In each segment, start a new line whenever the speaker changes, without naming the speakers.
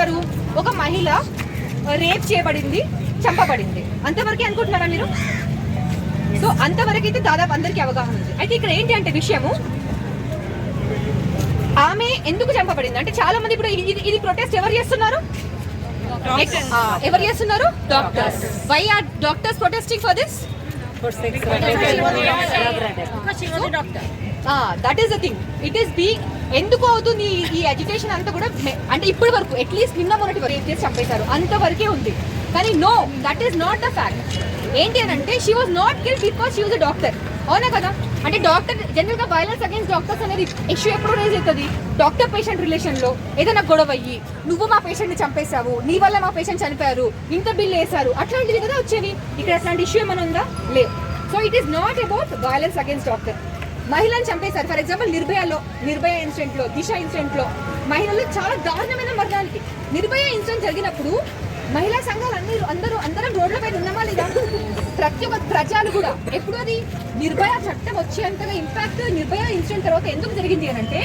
అనుకుంటారు ఒక మహిళ రేప్ చేయబడింది చంపబడింది. అంతవరకే అనుకుంటున్నారా మీరు? సో అంతవరకు అయితే దాదాపు అందరికీ అవగాహన ఉంది. అయితే ఇక్కడ ఏంటి అంటే విషయము? ఆమె ఎందుకు చంపబడింది? అంటే చాలా మంది ఇప్పుడు ఇది ఇది ప్రొటెస్ట్ ఎవరు చేస్తున్నారు? ఎవరు చేస్తున్నారు? Doctors why are doctors protesting for this that is the thing it is be ఎందుకు అవుతుంది ఈ- ఎడ్యుకేషన్ అంతా కూడా అంటే ఇప్పటి వరకు అట్లీస్ట్ నిన్న మొన్నటి వరకు ఏం చేసి చంపేశారు? అంతవరకే ఉంది. కానీ no that is not the fact ఏంటి అని అంటే she was not kill because she was a doctor అవునా కదా? అంటే డాక్టర్ జనరల్గా వైలెన్స్ అగేన్స్ డాక్టర్స్ అనేది ఇష్యూ ఎప్పుడు రేజ్ అవుతుంది? డాక్టర్ పేషెంట్ రిలేషన్లో ఏదైనా గొడవ అయ్యి నువ్వు మా పేషెంట్ని చంపేశావు నీ వల్ల మా పేషెంట్ చనిపోయారు ఇంత బిల్లు వేశారు అట్లాంటివి కదా వచ్చేవి? ఇక్కడ అట్లాంటి ఇష్యూ ఏమైనా ఉందా? లేదు so it is not about violence against doctor మహిళను చంపేశారు. ఫర్ ఎగ్జాంపుల్ నిర్భయలో నిర్భయ ఇన్సిడెంట్లో దిశ ఇన్సిడెంట్లో మహిళలు చాలా దారుణమైన మరణానికి నిర్భయ ఇన్సిడెంట్ జరిగినప్పుడు మహిళా సంఘాలు అందరూ అందరూ అందరం రోడ్ల పైన ఉన్నామా లేదా? ప్రతి ఒక్క ప్రజలు కూడా ఎప్పుడు అది నిర్భయ చట్టం వచ్చేంతగా ఇంపాక్ట్ నిర్భయ ఇన్సిడెంట్ తర్వాత ఎందుకు జరిగింది అని అంటే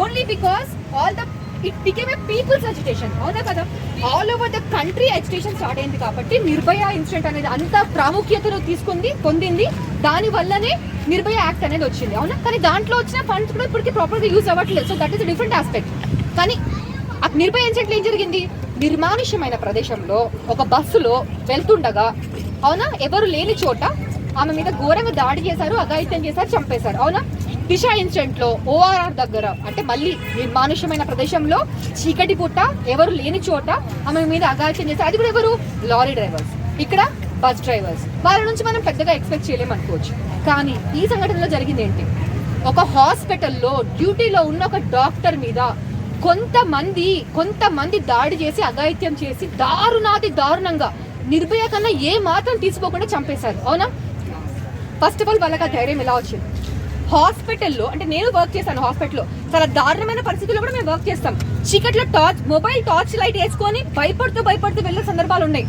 only because all the it became a people's education అవునా కదా? All over the country education start అయింది కాబట్టి నిర్భయ ఇన్సిడెంట్ అనేది అంత ప్రాముఖ్యతను తీసుకుంది పొందింది. దాని వల్లనే నిర్భయ యాక్ట్ అనేది వచ్చింది. అవునా? కానీ దాంట్లో వచ్చిన ఫండ్స్ కూడా ఇప్పటికి ప్రాపర్గా యూజ్ అవ్వట్లేదు. So that is different aspect కానీ ఆ నిర్భయ ఇన్సిడెంట్ ఏం జరిగింది? నిర్మానుష్యమైన ప్రదేశంలో ఒక బస్సులో వెళ్తుండగా అవునా? ఎవరు లేని చోట ఆమె మీద ఘోరంగా దాడి చేశారు అఘాయిత్యం చేశారు చంపేశారు. అవునా? దిశ ఇన్సిడెంట్లో ఓఆర్ఆర్ దగ్గర అంటే మళ్ళీ నిర్మానుష్యమైన ప్రదేశంలో చీకటి పుట్ట ఎవరు లేని చోట ఆమె మీద అఘాయిత్యం చేశారు. అది కూడా ఎవరు? Lorry drivers. ఇక్కడ బస్ డ్రైవర్స్. వాళ్ళ నుంచి మనం పెద్దగా ఎక్స్పెక్ట్ చేయలేము అనుకోవచ్చు. కానీ ఈ సంఘటనలో జరిగింది ఏంటి? ఒక హాస్పిటల్లో డ్యూటీలో ఉన్న ఒక డాక్టర్ మీద కొంతమంది కొంతమంది దాడి చేసి అఘాయిత్యం చేసి దారుణాది దారుణంగా నిర్భయ కన్నా ఏ మాత్రం తీసుకోకుండా చంపేశారు అవునా? ఫస్ట్ ఆఫ్ ఆల్ వాళ్ళకి ఆ ధైర్యం ఎలా వచ్చింది? హాస్పిటల్లో అంటే నేను వర్క్ చేశాను హాస్పిటల్లో చాలా దారుణమైన పరిస్థితుల్లో కూడా మేము వర్క్ చేస్తాం. చీకట్లో టార్చ్ మొబైల్ టార్చ్ లైట్ వేసుకొని భయపడుతూ భయపడుతూ వెళ్ళే సందర్భాలు ఉన్నాయి.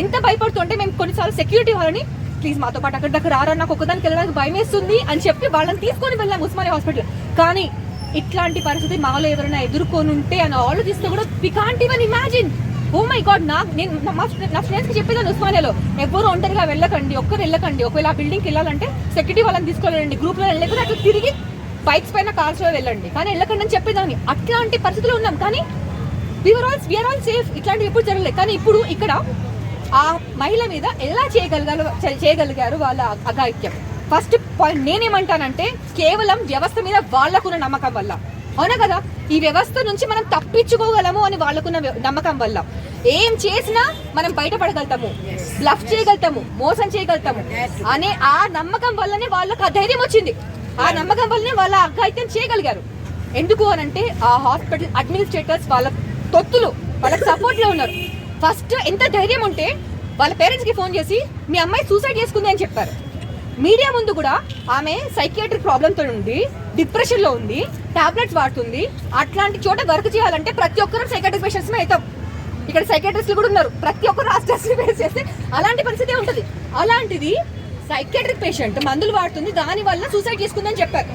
ఎంత భయపడుతూ అంటే మేము కొన్నిసార్లు సెక్యూరిటీ వాళ్ళని ప్లీజ్ మాతో పాటు అక్కడ దగ్గర రారా నాకు ఒకదానికి వెళ్ళడానికి భయం వేస్తుంది అని చెప్పి వాళ్ళని తీసుకొని వెళ్ళాం ఉస్మానియా హాస్పిటల్ కానీ ఇట్లాంటి పరిస్థితి మాలో ఎవరైనా ఎదుర్కొని ఉంటే అని ఆలోచిస్తే కూడా we can't even imagine oh my god నాకు నేను నా మా నా ఫ్రెండ్స్ చెప్పేదాన్ని ఉస్మానియాలో. ఎవరు ఒంటరిగా వెళ్ళకండి ఒక్కరు వెళ్ళకండి. ఒకవేళ ఆ బిల్డింగ్కి వెళ్ళాలంటే సెక్యూరిటీ వాళ్ళని తీసుకోవాలండి గ్రూప్లో వెళ్ళకుండా అట్లా తిరిగి బైక్స్ పైన కార్స్లో వెళ్ళండి. కానీ వెళ్ళకండి అని చెప్పేదాన్ని. అట్లాంటి పరిస్థితుల్లో ఉన్నాం. కానీ we're all we're all safe ఇట్లాంటివి ఎప్పుడు జరగలేదు. కానీ ఇప్పుడు ఇక్కడ ఆ మహిళ మీద ఎలా చేయగలగారు చేయగలిగారు వాళ్ళ అఘాయిత్యం. ఫస్ట్ పాయింట్ నేనేమంటానంటే కేవలం వ్యవస్థ మీద వాళ్ళకున్న నమ్మకం వల్ల. అవునా కదా? ఈ వ్యవస్థ నుంచి మనం తప్పించుకోగలము అని వాళ్ళకున్న నమ్మకం వల్ల. ఏం చేసినా మనం బయటపడగలుగుతాము. బ్లఫ్ చేయగలుగుతాము. మోసం చేయగలుగుతాము. అనే ఆ నమ్మకం వల్లనే వాళ్ళకు ఆ ధైర్యం వచ్చింది. ఆ నమ్మకం వల్లనే వాళ్ళ అఘాయిత్యం చేయగలిగారు. ఎందుకు అనంటే ఆ హాస్పిటల్ అడ్మినిస్ట్రేటర్స్ వాళ్ళ తొత్తులు వాళ్ళకి సపోర్ట్లో ఉన్నారు. ఫస్ట్ ఎంత ధైర్యం ఉంటే వాళ్ళ పేరెంట్స్కి ఫోన్ చేసి మీ అమ్మాయి సూసైడ్ చేసుకుంది అని చెప్పారు. మీడియా ముందు కూడా ఆమె సైకియాట్రిక్ ప్రాబ్లంతో ఉంది డిప్రెషన్లో ఉంది టాబ్లెట్స్ వాడుతుంది. అట్లాంటి చోట వర్క్ చేయాలంటే ప్రతి ఒక్కరు సైకాట్రిక్ పేషెంట్స్ అవుతాం. ఇక్కడ సైకాట్రిస్టులు కూడా ఉన్నారు. ప్రతి ఒక్కరు ఆ ఫేస్ చేస్తే అలాంటి పరిస్థితి ఉంటుంది. అలాంటిది సైకాట్రిక్ పేషెంట్ మందులు వాడుతుంది దాని వల్ల సూసైడ్ చేసుకుందని చెప్పారు.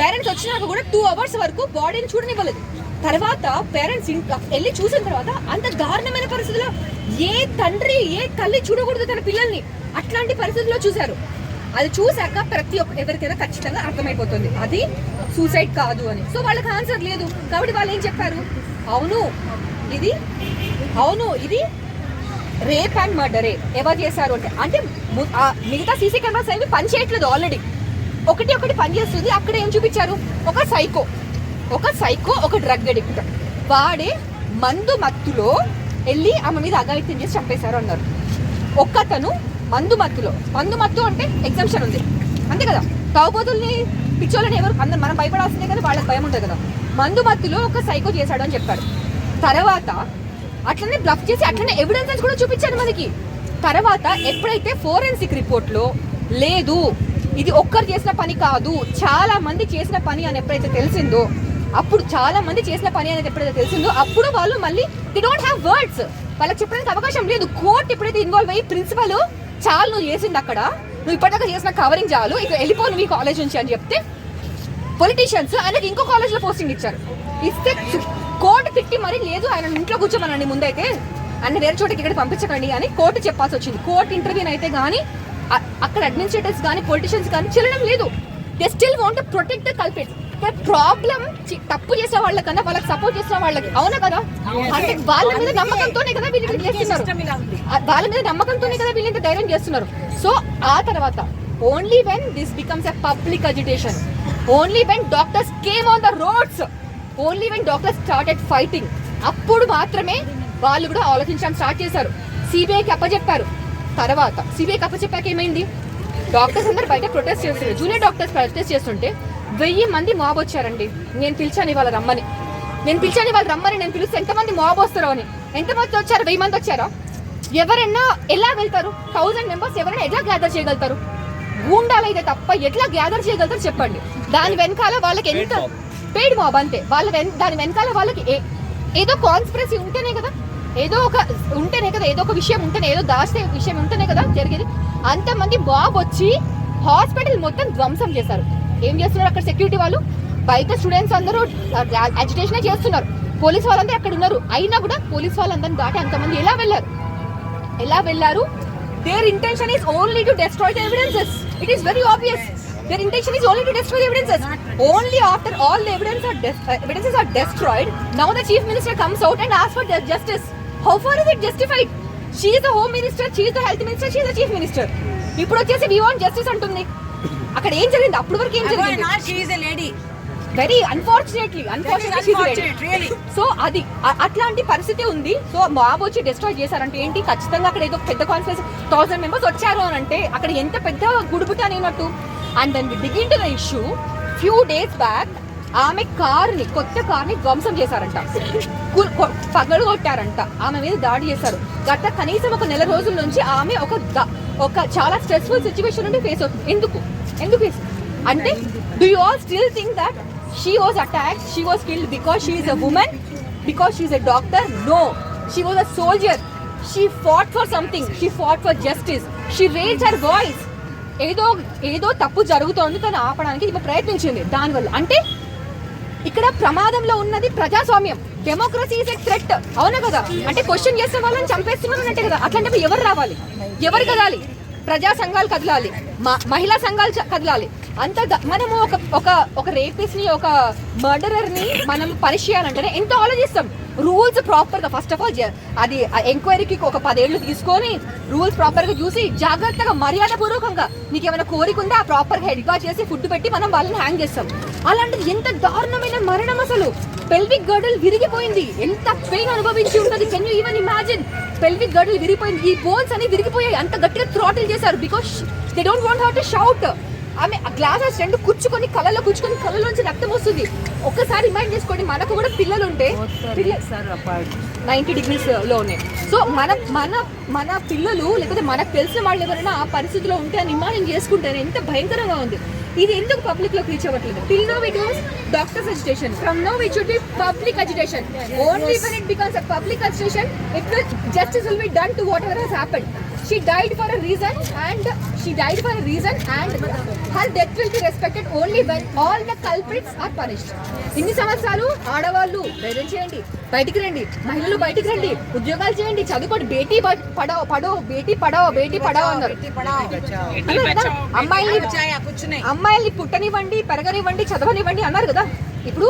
పేరెంట్స్ వచ్చినాక కూడా టూ అవర్స్ వరకు బాడీని చూడనివ్వలేదు. తర్వాత పేరెంట్స్ వెళ్ళి చూసిన తర్వాత అంత దారుణమైన పరిస్థితిలో ఏ తండ్రి ఏ తల్లి చూడకూడదు తన పిల్లల్ని. అట్లాంటి పరిస్థితుల్లో చూశారు. అది చూశాక ప్రతి ఒక్క ఎవరికైనా ఖచ్చితంగా అర్థమైపోతుంది. అది సూసైడ్ కాదు అని. సో వాళ్ళకి ఆన్సర్ లేదు. కాబట్టి వాళ్ళు ఏం చెప్పారు? అవును ఇది అవును ఇది రేప్ అండ్ మర్డరే ఎవరు చేశారు అంటే అంటే మిగతా సీసీ కెమెరాస్ అనేవి పని చేయట్లేదు ఆల్రెడీ ఒకటి ఒకటి పని చేస్తుంది. అక్కడ ఏం చూపించారు? ఒక సైకో ఒక సైకో ఒక డ్రగ్ అడిక్ట్ వాడే మందు మత్తులో వెళ్ళి ఆమె మీద అఘాయిత్యం చేసి చంపేశారు అన్నారు. ఒక్కతను మందుమత్తులో. మందుమత్తు అంటే ఎగ్జామ్షన్ ఉంది. అంతే కదా? తాగుబోతుల్ని పిచ్చోళ్ళని ఎవరు అందరు మనం భయపడాల్సిందే కదా వాళ్ళకి భయం ఉంటుంది కదా. మందుమత్తులో ఒక సైకో చేశాడు అని చెప్పారు తర్వాత అట్లనే బ్లఫ్ చేసి అట్లనే ఎవిడెన్సెస్ కూడా చూపించాడు మనకి. తర్వాత ఎప్పుడైతే ఫోరెన్సిక్ రిపోర్ట్లో లేదు ఇది ఒక్కరు చేసిన పని కాదు చాలా మంది చేసిన పని అని ఎప్పుడైతే తెలిసిందో అప్పుడు చాలా మంది చేసిన పని అనేది ఎప్పుడైతే తెలిసిందో అప్పుడు వాళ్ళు మళ్ళీ ది డోంట్ హ్యావ్ వర్డ్స్ వాళ్ళకి చెప్పడానికి అవకాశం లేదు. కోర్ట్ ఎప్పుడైతే ఇన్వాల్వ్ అయ్యి ప్రిన్సిపల్ చాలు నువ్వు చేసింది అక్కడ. నువ్వు ఇప్పటిదాకా చేసిన కవరింగ్ చాలు. ఇక వెళ్ళిపో నువ్వు ఈ కాలేజ్ నుంచి అని చెప్తే పొలిటీషియన్స్ ఆయనకి ఇంకో కాలేజ్లో పోస్టింగ్ ఇచ్చారు. ఇస్తే కోర్టు తిట్టి మరి లేదు ఆయన ఇంట్లో కూర్చోమనండి ముందైతే. అన్ని వేరే చోటకి ఇక్కడ పంపించకండి అని కోర్టు చెప్పాల్సి వచ్చింది. కోర్టు ఇంటర్వ్యూ అయితే కానీ అక్కడ అడ్మినిస్ట్రేటర్స్ కానీ పొలిటీషియన్స్ కానీ చెల్లడం లేదు. They still want protect the culprits problem తప్పు చేసే వాళ్ళకన్నా వాళ్ళకి సపోర్ట్ చేసిన వాళ్ళకి అవునా కదా? అంటే వాళ్ళ మీద నమ్మకంతోనే కదా వీళ్ళు చేస్తున్నారు. వాళ్ళ మీద నమ్మకంతోనే కదా వీళ్ళు ధైర్యం చేస్తున్నారు. సో ఆ తర్వాత only when this becomes a public agitation only when doctors came on the roads only when doctors started fighting అప్పుడు మాత్రమే వాళ్ళు కూడా ఆలోచించడం స్టార్ట్ చేశారు. సిబిఐకి అప్పచెప్పారు తర్వాత సిబిఐకి అప్పచెప్పాక ఏమైంది? డాక్టర్స్ అందరు బయట ప్రొటెస్ట్ చేస్తున్నారు. జూనియర్ డాక్టర్స్ ప్రొటెస్ట్ చేస్తుంటే వెయ్యి మంది మాబ్ వచ్చారండి. నేను పిలిచాను ఇవాళ రమ్మని. నేను పిలిచాను ఇవాళ రమ్మని నేను పిలిస్తే ఎంతమంది మాబ్ వస్తారో అని. ఎంతమంది వచ్చారు? వెయ్యి మంది వచ్చారా? ఎవరైనా ఎలా వెళ్తారు? థౌసండ్ మెంబర్స్ ఎవరైనా ఎలా గ్యాదర్ చేయగలుగుతారు? గూండాలైతే తప్ప ఎట్లా గ్యాదర్ చేయగలుగుతారు చెప్పండి. దాని వెనకాల వాళ్ళకి ఎంత పెయిడ్ మాబ్ అంతే. వాళ్ళ వెన్ దాని వెనకాల వాళ్ళకి ఏదో కాన్స్పిరసీ ఉంటేనే కదా. ఏదో ఒక ఉంటేనే కదా. ఏదో ఒక విషయం ఉంటేనే ఏదో దాస్తే విషయం ఉంటేనే కదా జరిగేది. అంతమంది బాబ్ వచ్చి హాస్పిటల్ మొత్తం ధ్వంసం చేశారు. ఏం చేస్తున్నారు అక్కడ సెక్యూరిటీ వాళ్ళు? బయట స్టూడెంట్స్ అందరూ అజిటేషనే చేస్తున్నారు. పోలీస్ వాళ్ళందరూ అక్కడ ఉన్నారు. అయినా కూడా పోలీస్ వాళ్ళందరిని దాటి అంతమంది ఎలా వెళ్ళారు? ఎలా వెళ్ళారు? Their intention is only to destroy the evidences it is very obvious their intention is only to destroy the evidences only after all the evidence are evidences are destroyed now the chief minister comes out and ask for justice how far is it justified she the home minister she the health minister she the chief minister ఇప్పుడు వచ్చేసి we want justice అంటుంది. అక్కడ ఏం జరిగింది? అప్పుడు వరకు ఏం జరిగింది?
Lady
very unfortunately unfortunately so అది అట్లాంటి పరిస్థితి ఉంది. సో మాబ్ వచ్చి డిస్ట్రాయ్ చేశారంటే ఏంటి? ఖచ్చితంగా అక్కడ ఏదో పెద్ద కాన్ఫరెన్స్ థౌసండ్ మెంబర్స్ వచ్చారు అని అంటే అక్కడ ఎంత పెద్ద గుడుబుట అనేనట్టు. And then begin to the issue few days back ఆమె కార్ని కొత్త కార్ని ధ్వంసం చేశారంట. పగలు కొట్టారంట ఆమె మీద దాడి చేశారు. గత కనీసం ఒక నెల రోజుల నుంచి ఆమె ఒక ఒక చాలా స్ట్రెస్ఫుల్ సిచ్యువేషన్ నుండి ఫేస్ అవుతుంది. ఎందుకు? ఎందుకు ఫేస్ అంటే do you all still think that she was attack she was killed because she is a woman because she is a doctor no she was a soldier she fought for something she fought for justice she raise her voice ఏదో ఏదో తప్పు జరుగుతోంది తను ఆపడానికి ఇప్పుడు ప్రయత్నించింది. దానివల్ల అంటే ఇక్కడ ప్రమాదంలో ఉన్నది ప్రజాస్వామ్యం. డెమోక్రసీ ఇస్ ఎ థ్రెట్ అవునా కదా? అంటే క్వశ్చన్ చేసే వాళ్ళని చంపేస్తున్నారు అంటే కదా. అట్లాంటి ఎవరు రావాలి? ఎవరు కదాలి? ప్రజా సంఘాలు కదలాలి. మ- మహిళా సంఘాలు చ- కదలాలి. అంత మనము ఒక ఒక ఒక రేపిస్ట్ని ఒక మర్డరర్ని మనం పరిచయాలంటేనే ఎంతో ఆలోచిస్తాం? రూల్స్ ప్రాపర్గా ఫస్ట్ ఆఫ్ ఆల్ అది ఎంక్వైరీకి ఒక పదేళ్ళు తీసుకొని రూల్స్ ప్రాపర్గా చూసి జాగ్రత్తగా మర్యాద పూర్వకంగా నీకు ఏమైనా కోరిక ఉందా? ప్రాపర్ హెడ్గా హెడ్ చేసి ఫుడ్ పెట్టి మనం వాళ్ళని హ్యాంగ్ చేస్తాం. అలాంటిది ఎంత దారుణమైన మరణం అసలు. పెల్విక్ గర్డల్ విరిగిపోయింది. ఎంత పెయిన్ అనుభవించి ఉంటుంది. Can you even imagine pelvic girdle విరిగిపోయింది. ఈ బోన్స్ అన్ని విరిగిపోయాయి. అంత గట్టిగా థ్రాటిల్ చేశారు. Because they don't want how to shout ఆమె గ్లాసెస్ రెండు కుచ్చుకొని కళ్ళలో కుచ్చుకొని కళ్ళలోంచి రక్తం వస్తుంది. ఒక్కసారి ఇమాజిన్ చేసుకోండి మనకు కూడా పిల్లలు ఉంటే నైంటీ డిగ్రీస్లోనే. సో మన మన మన పిల్లలు లేకపోతే మనకు తెలిసిన వాళ్ళు ఎవరైనా ఆ పరిస్థితిలో ఉంటే అని ఇమాజిన్ చేసుకుంటే ఎంత భయంకరంగా ఉంది. ఇది ఎందుకు పబ్లిక్లోకి రీచ్ అవ్వట్లేదు? Till no it was doctors agitation from no it should be public agitation only it becomes a public agitation it will justice will be done to whatever has happened. She died for a reason and she died for a reason and her death will be respected only when all the culprits are punished. ఇన్ని సంవత్సరాలు ఆడవాళ్ళు ధైర్యం చేయండి బయటికి రండి మహిళలు బయటికి రండి ఉద్యోగాలు చేయండి చదువుకోండి బేటీ బ- పడావ్ పడో బేటీ పడావ్ బేటీ పడావ్ అన్నారు? అమ్మాయిల్ని అమ్మాయిల్ని పుట్టనివ్వండి పెరగనివ్వండి చదవనివ్వండి అన్నారు కదా. ఇప్పుడు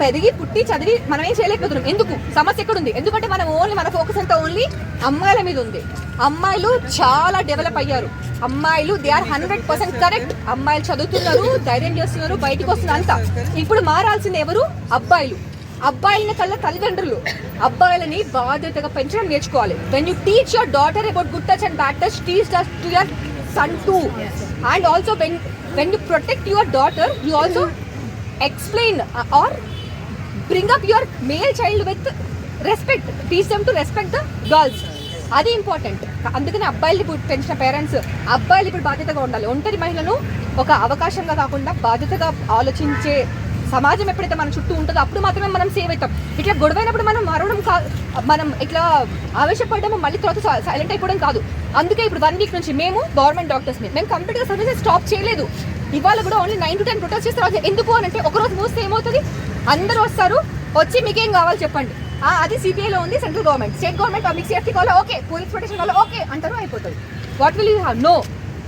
పెరిగి పుట్టి చదివి మనం ఏం చేయలేకపోతున్నాం. ఎందుకు? సమస్య ఎక్కడ ఉంది ఎందుకంటే మనం ఓన్లీ మన ఫోకస్ అంతా ఓన్లీ అమ్మాయిల మీద ఉంది. అమ్మాయిలు చాలా డెవలప్ అయ్యారు. అమ్మాయిలు they are hundred percent correct. అమ్మాయిలు చదువుతున్నారు ధైర్యం చేస్తున్నారు బయటకు వస్తున్నారు అంతా. ఇప్పుడు మారాల్సింది ఎవరు? అబ్బాయిలు. అబ్బాయిల కల్లా తల్లిదండ్రులు. అబ్బాయిలని బాధ్యతగా పెంచడం నేర్చుకోవాలి. When you teach your daughter about good touch and bad touch teach touch to your son too and also when when you protect your daughter you also explain or bring up your male child with respect teach them to respect the girls అది important అందుకని అబ్బాయిలు ఇప్పుడు పెంచిన parents అబ్బాయిలు ఇప్పుడు బాధ్యతగా ఉండాలి. ఒంటరి మహిళను ఒక అవకాశంగా కాకుండా బాధ్యతగా ఆలోచించే సమాజం ఎప్పుడైతే మన చుట్టూ ఉంటుందో అప్పుడు మాత్రమే మనం సేవ్ అవుతాం. ఇట్లా గొడవైనప్పుడు మనం మరవడం కా మనం ఇట్లా ఆవేశపడడం మళ్ళీ తర్వాత సైలెంట్ అయిపోవడం కాదు. అందుకే ఇప్పుడు వన్ వీక్ నుంచి మేము గవర్నమెంట్ డాక్టర్స్ని మేము కంప్లీట్గా సర్వీసెస్ స్టాప్ చేయలేదు. ఇవాళ కూడా only nine to ten protest చేస్తారు. ఎందుకు అని అంటే ఒక రోజు మూస్తే ఏమవుతుంది? అందరూ వస్తారు వచ్చి మీకేం కావాలి చెప్పండి. అది సిపిఐలో ఉంది central government state government public safety కావాలి ఓకే పోలీస్ ప్రొటెక్షన్ కావాలి ఓకే అంటారు అయిపోతుంది. What will you have no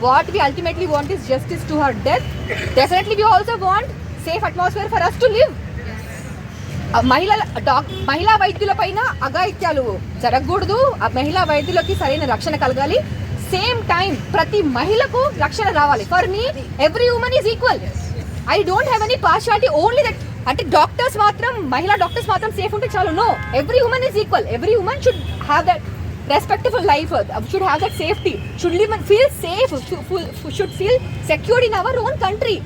what we ultimately want is justice to her death definitely we also want safe atmosphere for us to live మహిళల డాక్ మహిళా వైద్యులపైన అగాయిత్యాలు అఘాయిత్యాలు జరగకూడదు. ఆ మహిళా వైద్యులకి సరైన రక్షణ కలగాలి. సేమ్ టైం ప్రతి మహిళకు రక్షణ రావాలి. For me every woman is equal I don't have any partiality only that అంటే డాక్టర్స్ మాత్రం మహిళా డాక్టర్స్ మాత్రం సేఫ్ ఉంటే చాలు. No every woman is equal every woman should have that respectful life should have that safety should live feel safe should feel secured in our own country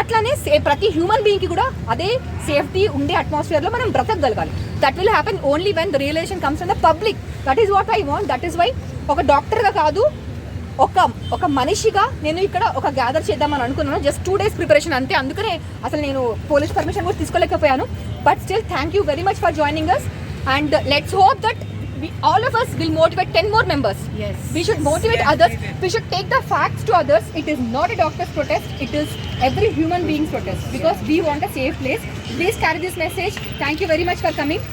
అట్లానే safe ప్రతి human బీయింగ్కి కూడా అదే safety ఉండే అట్మాస్ఫియర్లో మనం బ్రతకగలగాలి. That will happen only when the relation comes in the public that is what I want that is why ఒక డాక్టర్గా కాదు ఒక ఒక మనిషిగా నేను ఇక్కడ ఒక గ్యాదర్ చేద్దామని అనుకున్నాను. జస్ట్ టూ డేస్ ప్రిపరేషన్ అంతే. అందుకనే అసలు నేను పోలీస్ పర్మిషన్ కూడా తీసుకోలేకపోయాను. But still thank you very much for joining us and let's hope that all of us will motivate ten more
members
we should motivate others we should take the facts to others it is not a doctors protest it is every human beings protest because we want a safe place please carry this message thank you very much for coming